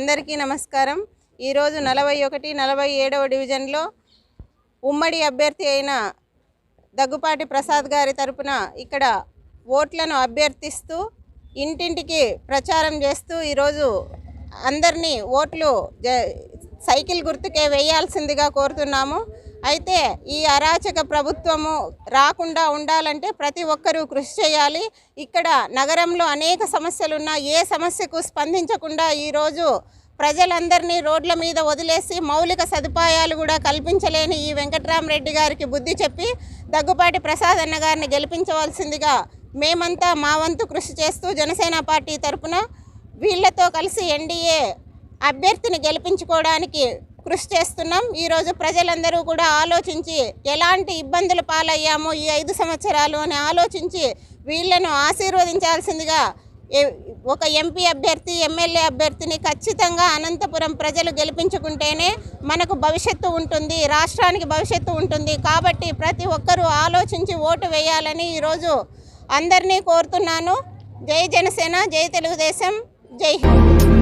అందరికీ నమస్కారం. ఈరోజు నలభై ఒకటి నలభై ఏడవ డివిజన్లో ఉమ్మడి అభ్యర్థి అయిన దగ్గుపాటి ప్రసాద్ గారి తరపున ఇక్కడ ఓట్లను అభ్యర్థిస్తూ ఇంటింటికి ప్రచారం చేస్తూ ఈరోజు అందరినీ ఓట్లు జ- సైకిల్ గుర్తుకే వేయాల్సిందిగా కోరుతున్నాము. అయితే ఈ అరాచక ప్రభుత్వము రాకుండా ఉండాలంటే ప్రతి ఒక్కరూ కృషి చేయాలి. ఇక్కడ నగరంలో అనేక సమస్యలున్నా ఏ సమస్యకు స్పందించకుండా ఈరోజు ప్రజలందరినీ రోడ్ల మీద వదిలేసి మౌలిక సదుపాయాలు కూడా కల్పించలేని ఈ వెంకట్రామరెడ్డి గారికి బుద్ధి చెప్పి దగ్గుపాటి ప్రసాద్ అన్న గారిని గెలిపించవలసిందిగా మేమంతా మా వంతు కృషి చేస్తూ జనసేన పార్టీ తరపున వీళ్ళతో కలిసి ఎన్డీఏ అభ్యర్థిని గెలిపించుకోవడానికి కృషి చేస్తున్నాం. ఈరోజు ప్రజలందరూ కూడా ఆలోచించి ఎలాంటి ఇబ్బందుల పాలయ్యామో ఈ ఐదు సంవత్సరాలు అని ఆలోచించి వీళ్ళను ఆశీర్వదించాల్సిందిగా ఒక ఎంపీ అభ్యర్థి ఎమ్మెల్యే అభ్యర్థిని ఖచ్చితంగా అనంతపురం ప్రజలు గెలిపించుకుంటేనే మనకు భవిష్యత్తు ఉంటుంది రాష్ట్రానికి భవిష్యత్తు ఉంటుంది. కాబట్టి ప్రతి ఒక్కరూ ఆలోచించి ఓటు వేయాలని ఈరోజు అందరినీ కోరుతున్నాను. జై జనసేన జై తెలుగుదేశం జై హింద్.